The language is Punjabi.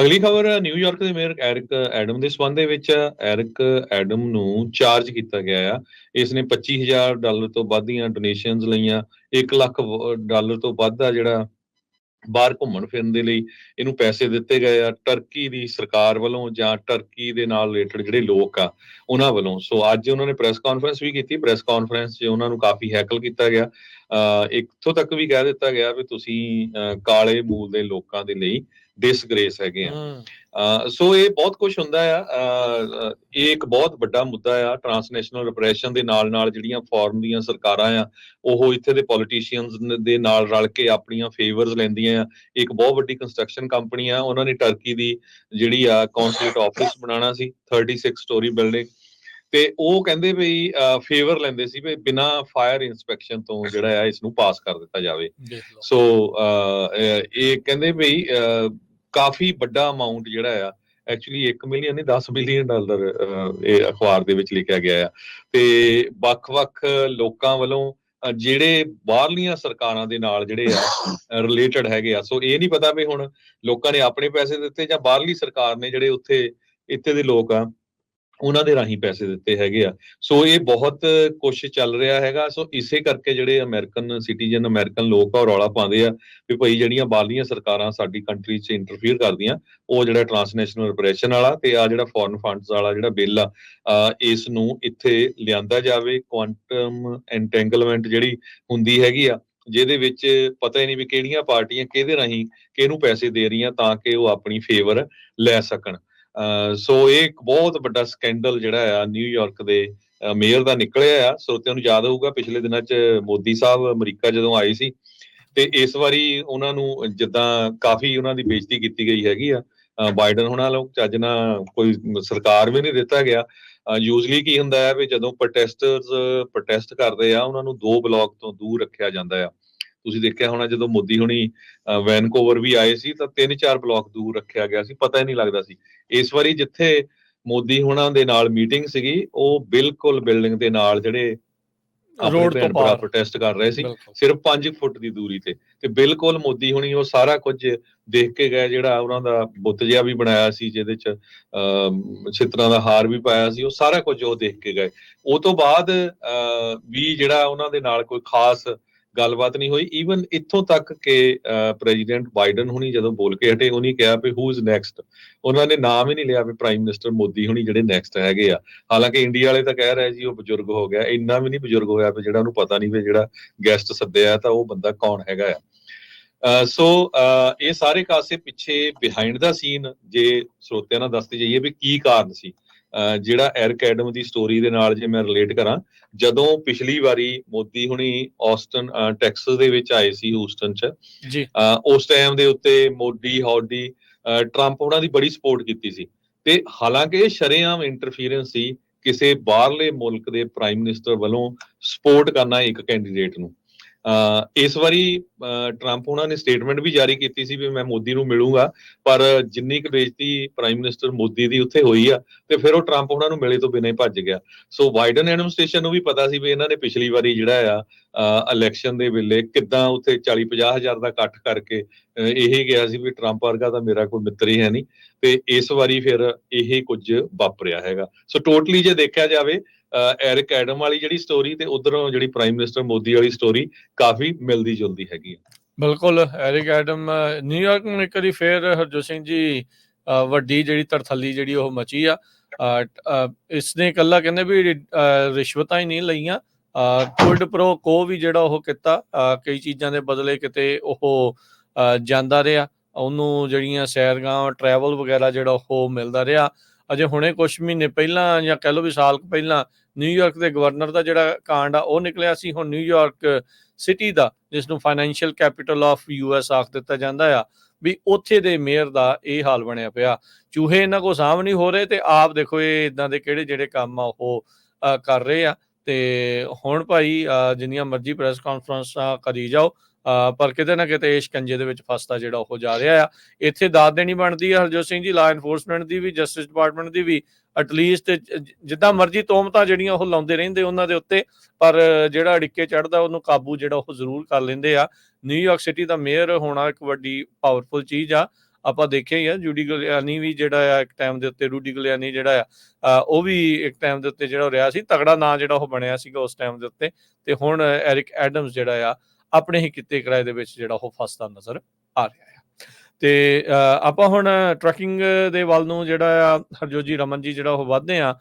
ਅਗਲੀ ਖਬਰ ਨਿਊਯਾਰਕ ਦੇ ਮੇਅਰ ਐਰਿਕ ਐਡਮ ਦੇ ਸਬੰਧ ਦੇ ਵਿੱਚ ਐਰਿਕ ਐਡਮ ਨੂੰ ਚਾਰਜ ਕੀਤਾ ਗਿਆ ਆ। ਇਸ ਨੇ 25000 ਡਾਲਰ ਤੋਂ ਵੱਧ ਦੀਆਂ ਡੋਨੇਸ਼ਨਸ ਲਈਆਂ। 1 ਲੱਖ ਡਾਲਰ ਤੋਂ ਵੱਧ ਦਾ ਜਿਹੜਾ ਬਾਹਰ ਘੁੰਮਣ ਫਿਰਨ ਦੇ ਲਈ ਇਹਨੂੰ ਪੈਸੇ ਦਿੱਤੇ ਗਏ ਆ। ਟਰਕੀ ਦੀ ਸਰਕਾਰ ਵੱਲੋਂ ਜਾਂ ਟਰਕੀ ਦੇ ਨਾਲ ਰਿਲੇਟਡ ਜਿਹੜੇ ਲੋਕ ਆ ਉਹਨਾਂ ਵੱਲੋਂ। ਸੋ ਅੱਜ ਉਹਨਾਂ ਨੇ ਪ੍ਰੈਸ ਕਾਨਫਰੰਸ ਵੀ ਕੀਤੀ। ਪ੍ਰੈਸ ਕਾਨਫਰੰਸ 'ਚ ਉਹਨਾਂ ਨੂੰ ਕਾਫੀ ਹੈਕਲ ਕੀਤਾ ਗਿਆ। ਅ ਇੱਥੋਂ ਤੱਕ ਵੀ ਕਹਿ ਦਿੱਤਾ ਗਿਆ ਵੀ ਤੁਸੀਂ ਅ, ਕਾਲੇ ਮੂਲ ਦੇ ਲੋਕਾਂ ਦੇ ਲਈ ਡਿਸਗ੍ਰੇਸ ਹੈਗੇ ਆ। ਸੋ ਇਹ ਬਹੁਤ ਕੁਝ ਹੁੰਦਾ ਆ। ਇਹ ਇੱਕ ਬਹੁਤ ਵੱਡਾ ਮੁੱਦਾ ਆ ਟਰਾਂਸਨੈਸ਼ਨਲ ਰਿਪਰੈਸ਼ਨ ਦੇ ਨਾਲ ਨਾਲ ਜਿਹੜੀਆਂ ਫੋਰਨ ਦੀਆਂ ਸਰਕਾਰਾਂ ਆ ਉਹ ਇੱਥੇ ਦੇ ਪੋਲੀਟੀਸ਼ੀਅਨਸ ਦੇ ਨਾਲ ਰਲ ਕੇ ਆਪਣੀਆਂ ਫੇਵਰਸ ਲੈਂਦੀਆਂ ਆ। ਇੱਕ ਬਹੁਤ ਵੱਡੀ ਕੰਸਟਰਕਸ਼ਨ ਕੰਪਨੀ ਆ ਉਹਨਾਂ ਨੇ ਟਰਕੀ ਦੀ ਜਿਹੜੀ ਆ ਕੌਂਸੂਲੇਟ ਆਫਿਸ ਬਣਾਉਣਾ ਸੀ 36 ਸਟੋਰੀ ਬਿਲਡਿੰਗ ਤੇ ਉਹ ਕਹਿੰਦੇ ਵੀ ਫੇਵਰ ਲੈਂਦੇ ਸੀ ਵੀ ਬਿਨਾ ਫਾਇਰ ਇਨਸਪੈਕਸ਼ਨ ਤੋਂ ਜਿਹੜਾ ਆ ਇਸ ਨੂੰ ਪਾਸ ਕਰ ਦਿੱਤਾ ਜਾਵੇ। ਸੋ ਇਹ- ਕਹਿੰਦੇ ਵੀ ਕਾਫੀ ਵੱਡਾ ਅਮਾਉਂਟ ਜਿਹੜਾ ਆ ਐਕਚੁਅਲੀ 1 ਮਿਲੀਅਨ ਨਹੀਂ 10 ਮਿਲੀਅਨ ਡਾਲਰ ਇਹ ਅਖਬਾਰ ਦੇ ਵਿੱਚ ਲਿਖਿਆ ਗਿਆ ਆ। ਤੇ ਵੱਖ-ਵੱਖ ਲੋਕਾਂ ਵੱਲੋਂ ਜਿਹੜੇ ਬਾਹਰਲੀਆਂ ਸਰਕਾਰਾਂ ਦੇ ਨਾਲ ਜਿਹੜੇ ਆ ਰਿਲੇਟਡ ਹੈਗੇ ਆ। ਸੋ ਇਹ ਨਹੀਂ ਪਤਾ ਵੀ ਹੁਣ ਲੋਕਾਂ ਨੇ ਆਪਣੇ ਪੈਸੇ ਦਿੱਤੇ ਜਾਂ ਬਾਹਰਲੀ ਸਰਕਾਰ ਨੇ ਜਿਹੜੇ ਉੱਥੇ ਇੱਥੇ ਦੇ ਲੋਕ ਆ ਉਹਨਾਂ ਦੇ ਰਾਹੀਂ ਪੈਸੇ ਦਿੱਤੇ ਹੈਗੇ ਆ। ਸੋ ਇਹ ਬਹੁਤ ਕੁਝ ਚੱਲ ਰਿਹਾ ਹੈਗਾ। ਸੋ ਇਸੇ ਕਰਕੇ ਜਿਹੜੇ ਅਮਰੀਕਨ ਸਿਟੀਜ਼ਨ, ਅਮਰੀਕਨ ਲੋਕ ਆ, ਉਹ ਰੌਲਾ ਪਾਉਂਦੇ ਆ ਵੀ ਭਾਈ ਜਿਹੜੀਆਂ ਬਾਹਰਲੀਆਂ ਸਰਕਾਰਾਂ ਸਾਡੀ ਕੰਟਰੀ 'ਚ ਇੰਟਰਫੀਅਰ ਕਰਦੀਆਂ, ਉਹ ਜਿਹੜਾ ਟਰਾਂਸਨੈਸ਼ਨਲ ਰਿਪਰੈਸ਼ਨ ਵਾਲਾ ਤੇ ਆ ਜਿਹੜਾ ਫੋਰਨ ਫੰਡਸ ਵਾਲਾ ਜਿਹੜਾ ਬਿੱਲ ਆ ਇਸ ਨੂੰ ਇੱਥੇ ਲਿਆਂਦਾ ਜਾਵੇ। ਕੁਆਂਟਮ ਐਂਟੈਂਗਲਮੈਂਟ ਜਿਹੜੀ ਹੁੰਦੀ ਹੈਗੀ ਆ, ਜਿਹਦੇ ਵਿੱਚ ਪਤਾ ਹੀ ਨਹੀਂ ਵੀ ਕਿਹੜੀਆਂ ਪਾਰਟੀਆਂ ਕਿਹਦੇ ਰਾਹੀਂ ਕਿਹਨੂੰ ਪੈਸੇ ਦੇ ਰਹੀਆਂ ਤਾਂ ਕਿ ਉਹ ਆਪਣੀ ਫੇਵਰ ਲੈ ਸਕਣ। ਸੋ ਇਹ ਇੱਕ ਬਹੁਤ ਵੱਡਾ ਸਕੈਂਡਲ ਜਿਹੜਾ ਆ ਨਿਊਯਾਰਕ ਦੇ ਮੇਅਰ ਦਾ ਨਿਕਲਿਆ ਆ। ਸਰੋਤਿਆਂ ਨੂੰ ਯਾਦ ਹੋਊਗਾ, ਪਿਛਲੇ ਦਿਨਾਂ 'ਚ ਮੋਦੀ ਸਾਹਿਬ ਅਮਰੀਕਾ ਜਦੋਂ ਆਏ ਸੀ, ਤੇ ਇਸ ਵਾਰੀ ਉਹਨਾਂ ਨੂੰ ਜਿੱਦਾਂ ਕਾਫੀ ਉਹਨਾਂ ਦੀ ਬੇਇੱਜ਼ਤੀ ਕੀਤੀ ਗਈ ਹੈਗੀ ਆ। ਬਾਈਡਨ ਹੁਣਾਂ ਵੱਲੋਂ ਚੱਜ ਨਾ ਕੋਈ ਸਰਕਾਰ ਵੀ ਨਹੀਂ ਦਿੱਤਾ ਗਿਆ। ਯੂਜ਼ਲੀ ਕੀ ਹੁੰਦਾ ਹੈ ਵੀ ਜਦੋਂ ਪ੍ਰੋਟੈਸਟਰਸ ਪ੍ਰੋਟੈਸਟ ਕਰਦੇ ਆ, ਉਹਨਾਂ ਨੂੰ ਦੋ ਬਲਾਕ ਤੋਂ ਦੂਰ ਰੱਖਿਆ ਜਾਂਦਾ ਆ। ਤੁਸੀਂ ਦੇਖਿਆ ਹੋਣਾ ਜਦੋਂ ਮੋਦੀ ਹੁਣੀ ਵੈਨਕੂਵਰ ਵੀ ਆਏ ਸੀ ਤਾਂ ਤਿੰਨ ਚਾਰ ਬਲਾਕ ਦੂਰ ਰੱਖਿਆ ਗਿਆ ਸੀ ਪਤਾ ਹੀ ਨਹੀਂ ਲੱਗਦਾ ਸੀ। ਇਸ ਵਾਰੀ ਜਿੱਥੇ ਮੋਦੀ ਹੁਣਾਂ ਦੇ ਨਾਲ ਮੀਟਿੰਗ ਸੀਗੀ ਉਹ ਬਿਲਕੁਲ ਬਿਲਡਿੰਗ ਦੇ ਨਾਲ ਜਿਹੜੇ ਰੋਡ ਤੋਂ ਪਾਰ। ਪ੍ਰੋਟੈਸਟ ਕਰ ਰਹੇ ਸੀ ਸਿਰਫ 5 ਫੁੱਟ ਦੀ ਦੂਰੀ ਤੇ। ਤੇ ਬਿਲਕੁਲ ਮੋਦੀ ਹੁਣੀ ਉਹ ਸਾਰਾ ਕੁਝ ਦੇਖ ਕੇ ਗਏ ਜਿਹੜਾ ਉਹਨਾਂ ਦਾ ਬੁੱਤ ਜਿਹਾ ਵੀ ਬਣਾਇਆ ਸੀ ਜਿਹਦੇ ਚ ਛਿੱਤਰਾਂ ਦਾ ਹਾਰ ਵੀ ਪਾਇਆ ਸੀ ਉਹ ਸਾਰਾ ਕੁਝ ਉਹ ਦੇਖ ਕੇ ਗਏ। ਉਹ ਤੋਂ ਬਾਅਦ ਵੀ ਜਿਹੜਾ ਉਹਨਾਂ ਦੇ ਨਾਲ ਕੋਈ ਖਾਸ ਗੱਲਬਾਤ ਨਹੀਂ ਹੋਈ। ਈਵਨ ਇੱਥੋਂ ਤੱਕ ਕਿ ਪ੍ਰੈਜ਼ੀਡੈਂਟ ਬਾਈਡਨ ਹੁਣੀ ਜਦੋਂ ਬੋਲ ਕੇ ਹਟੇ, ਉਹਨੇ ਕਿਹਾ ਵੀ ਹੂ ਇਜ਼ ਨੈਕਸਟ ਉਹਨਾਂ ਨੇ ਨਾਮ ਹੀ ਨਹੀਂ ਲਿਆ ਵੀ ਪ੍ਰਾਈਮ ਮਿਨਿਸਟਰ ਮੋਦੀ ਹੁਣੀ ਜਿਹੜੇ ਨੈਕਸਟ ਹੈਗੇ ਆ। ਹਾਲਾਂਕਿ ਇੰਡੀਆ ਵਾਲੇ ਤਾਂ ਕਹਿ ਰਹੇ ਜੀ, ਉਹ ਬਜ਼ੁਰਗ ਹੋ ਗਿਆ। ਇੰਨਾ ਵੀ ਨਹੀਂ ਬਜ਼ੁਰਗ ਹੋਇਆ ਵੀ ਜਿਹੜਾ ਉਹਨੂੰ ਪਤਾ ਨਹੀਂ ਵੀ ਜਿਹੜਾ ਗੈਸਟ ਸੱਦਿਆ ਤਾਂ ਉਹ ਬੰਦਾ ਕੌਣ ਹੈਗਾ ਆ। ਸੋ ਅਹ ਇਹ ਸਾਰੇ ਕਾਸੇ ਪਿੱਛੇ ਬਿਹਾਈਂਡ ਦਾ ਸੀਨ ਜੇ ਸਰੋਤਿਆਂ ਨਾਲ ਦੱਸਦੇ ਜਾਈਏ ਵੀ ਕੀ ਕਾਰਨ ਸੀ। ਜਿਹੜਾ ਐਰਿਕ ਐਡਮ ਦੀ ਸਟੋਰੀ ਦੇ ਨਾਲ ਜੇ ਮੈਂ ਰਿਲੇਟ ਕਰਾਂ ਜਦੋਂ ਪਿਛਲੀ ਵਾਰੀ ਮੋਦੀ ਹੁਣੀ ਆਸਟਨ ਟੈਕਸਸ ਦੇ ਵਿੱਚ ਆਏ ਸੀ ਹੂਸਟਨ ਚ ਜੀ। ਉਸ ਟਾਈਮ ਦੇ ਉੱਤੇ ਮੋਦੀ ਹੌਡੀ ਟਰੰਪ ਉਹਨਾਂ ਦੀ ਬੜੀ ਸਪੋਰਟ ਕੀਤੀ ਸੀ। ਤੇ ਹਾਲਾਂਕਿ ਇਹ ਸ਼ਰੇਆਮ ਇੰਟਰਫੀਰੈਂਸ ਸੀ ਕਿਸੇ ਬਾਹਰਲੇ ਮੁਲਕ ਦੇ ਪ੍ਰਾਈਮ ਮਿਨਿਸਟਰ ਵੱਲੋਂ ਸਪੋਰਟ ਕਰਨਾ ਇੱਕ ਕੈਂਡੀਡੇਟ ਨੂੰ। ਇਸ ਵਾਰੀ, ਅਹ ਟਰੰਪ ਉਹਨਾਂ ਨੇ ਸਟੇਟਮੈਂਟ ਵੀ ਜਾਰੀ ਕੀਤੀ ਸੀ ਵੀ ਮੈਂ ਮੋਦੀ ਨੂੰ ਮਿਲੂੰਗਾ, ਪਰ ਜਿੰਨੀ ਕੁ ਬੇਇੱਜ਼ਤੀ ਪ੍ਰਾਈਮ ਮਿਨਿਸਟਰ ਮੋਦੀ ਦੀ ਉੱਥੇ ਹੋਈ ਆ, ਤੇ ਫਿਰ ਉਹ ਟਰੰਪ ਉਹਨਾਂ ਨੂੰ ਮਿਲੇ ਤੋਂ ਬਿਨਾਂ ਹੀ ਭੱਜ ਗਿਆ। ਸੋ ਬਾਈਡਨ ਐਡਮਿਨਿਸਟ੍ਰੇਸ਼ਨ ਨੂੰ ਵੀ ਪਤਾ ਸੀ ਵੀ ਇਹਨਾਂ ਨੇ ਪਿਛਲੀ ਵਾਰੀ ਜਿਹੜਾ ਆ ਇਲੈਕਸ਼ਨ ਦੇ ਵੇਲੇ ਕਿੱਦਾਂ ਉੱਥੇ 40 50 ਹਜ਼ਾਰ ਦਾ ਇਕੱਠ ਕਰਕੇ ਇਹੀ ਇਹ ਗਿਆ ਸੀ ਵੀ ਟਰੰਪ ਵਰਗਾ ਤਾਂ ਮੇਰਾ ਕੋਈ ਮਿੱਤਰ ਹੀ ਹੈ ਨਹੀਂ। ਤੇ ਇਸ ਵਾਰੀ ਫਿਰ ਇਹ ਕੁਝ ਵਾਪਰਿਆ ਹੈਗਾ। ਸੋ ਟੋਟਲੀ ਜੇ ਦੇਖਿਆ ਜਾਵੇ ਐਰਿਕ ਐਡਮ ਵਾਲੀ ਜਿਹੜੀ ਸਟੋਰੀ ਤੇ ਉਧਰੋਂ ਜਿਹੜੀ ਪ੍ਰਾਈਮ ਮਿਨਿਸਟਰ ਮੋਦੀ ਵਾਲੀ ਸਟੋਰੀ ਕਾਫੀ ਮਿਲਦੀ ਜੁਲਦੀ ਹੈਗੀ ਹੈ ਬਿਲਕੁਲ ਐਰਿਕ ਐਡਮ ਨਿਊਯਾਰਕ ਨੂੰ ਇੱਕ ਵਾਰੀ ਫੇਰ ਹਰਜੋਤ ਸਿੰਘ ਜੀ ਵੱਡੀ ਜਿਹੜੀ ਤਰਥੱਲੀ ਜਿਹੜੀ ਉਹ ਮਚੀ ਆ। ਅ, ਟ- ਇਸਨੇ ਇਕੱਲਾ ਕਹਿੰਦੇ ਵੀ ਰਿਸ਼ਵਤਾਂ ਹੀ ਨਹੀਂ ਲਈਆਂ। ਕੁਡ ਪ੍ਰੋ ਕੋ ਵੀ ਜਿਹੜਾ ਉਹ ਕੀਤਾ। ਅ, ਕਈ ਚੀਜ਼ਾਂ ਦੇ ਬਦਲੇ ਕਿਤੇ ਉਹ ਅ, ਜਾਂਦਾ ਰਿਹਾ। ਉਹਨੂੰ ਜਿਹੜੀਆਂ ਸੈਰਗਾਂ ਟਰੈਵਲ ਵਗੈਰਾ ਜਿਹੜਾ ਉਹ ਮਿਲਦਾ ਰਿਹਾ। ਅਜੇ ਹੁਣੇ ਕੁਝ ਮਹੀਨੇ ਪਹਿਲਾਂ ਜਾਂ ਕਹਿ ਲਓ ਵੀ ਸਾਲ ਕੁ ਪਹਿਲਾਂ ਨਿਊਯਾਰਕ ਦੇ ਗਵਰਨਰ ਦਾ ਜਿਹੜਾ ਕਾਂਡ ਆ, ਉਹ ਨਿਕਲਿਆ ਸੀ। ਹੁਣ ਨਿਊਯਾਰਕ ਸਿਟੀ ਦਾ, ਜਿਸ ਨੂੰ ਫਾਈਨੈਂਸ਼ੀਅਲ ਕੈਪੀਟਲ ਆਫ ਯੂਐਸ ਆਖ ਦਿੱਤਾ ਜਾਂਦਾ ਆ, ਵੀ ਉੱਥੇ ਦੇ ਮੇਅਰ ਦਾ ਇਹ ਹਾਲ ਬਣਿਆ ਪਿਆ। ਚੂਹੇ ਇਹਨਾਂ ਕੋ ਸਾਹਮ ਨਹੀਂ ਹੋ ਰਹੇ ਤੇ ਆਪ ਦੇਖੋ ਇਹ ਇਦਾਂ ਦੇ ਕਿਹੜੇ ਜਿਹੜੇ ਕੰਮ ਆ ਉਹ ਕਰ ਰਹੇ ਆ। ਤੇ ਹੁਣ ਭਾਈ ਜਿੰਨੀਆਂ ਮਰਜ਼ੀ ਪ੍ਰੈਸ ਕਾਨਫਰੰਸਾਂ ਕਰੀ ਜਾਓ। ਪਰ ਕਿਤੇ ਨਾ ਕਿਤੇ ਇਹ ਸ਼ਿਕੰਜੇ ਦੇ ਵਿੱਚ ਫਸਦਾ ਜਿਹੜਾ ਉਹ ਜਾ ਰਿਹਾ ਆ। ਇੱਥੇ ਦਾਦ ਦੇਣੀ ਬਣਦੀ ਆ ਹਰਜੋਤ ਸਿੰਘ ਜੀ ਲਾ ਐਨਫੋਰਸਮੈਂਟ ਦੀ ਵੀ ਜਸਟਿਸ ਡਿਪਾਰਟਮੈਂਟ ਦੀ ਵੀ ਐਟਲੀਸਟ ਜਿੱਦਾਂ ਮਰਜ਼ੀ ਤੋਮਤਾਂ ਜਿਹੜੀਆਂ ਉਹ ਲਾਉਂਦੇ ਰਹਿੰਦੇ ਉਹਨਾਂ ਦੇ ਉੱਤੇ, ਪਰ ਜਿਹੜਾ ਅੜਿੱਕੇ ਚੜਦਾ ਉਹਨੂੰ ਕਾਬੂ ਜਿਹੜਾ ਉਹ ਜ਼ਰੂਰ ਕਰ ਲੈਂਦੇ ਆ। ਨਿਊਯਾਰਕ ਸਿਟੀ ਦਾ ਮੇਅਰ ਹੋਣਾ ਇੱਕ ਵੱਡੀ ਪਾਵਰਫੁਲ ਚੀਜ਼ ਆ। ਆਪਾਂ ਦੇਖਿਆ ਹੀ ਆ ਜੂਡੀ ਗੁਲਿਆਨੀ ਵੀ ਜਿਹੜਾ ਆ, ਇੱਕ ਟਾਈਮ ਦੇ ਉੱਤੇ ਰੂਡੀ ਗੁਲਿਆਨੀ ਜਿਹੜਾ ਆ ਉਹ ਵੀ ਇੱਕ ਟਾਈਮ ਦੇ ਉੱਤੇ ਜਿਹੜਾ ਉਹ ਰਿਹਾ ਸੀ। ਤਗੜਾ ਨਾਂ ਜਿਹੜਾ ਉਹ ਬਣਿਆ ਸੀਗਾ ਉਸ ਟਾਈਮ ਦੇ ਉੱਤੇ। ਤੇ ਹੁਣ ਐਰਿਕ ਐਡਮਸ ਜਿਹੜਾ ਆ ਆਪਣੇ ਹੀ ਕਿੱਤੇ ਕਿਰਾਏ ਦੇ ਵਿੱਚ ਜਿਹੜਾ ਉਹ ਫਸਦਾ ਨਜ਼ਰ ਆ ਰਿਹਾ ਆ। ਤੇ ਅ, ਆਪਾਂ ਹੁਣ ਟਰੈਕਿੰਗ ਦੇ ਵੱਲ ਨੂੰ ਜਿਹੜਾ ਆ ਹਰਜੋਤ ਜੀ ਰਮਨ ਜੀ ਜਿਹੜਾ ਉਹ ਵਧਦੇ ਆ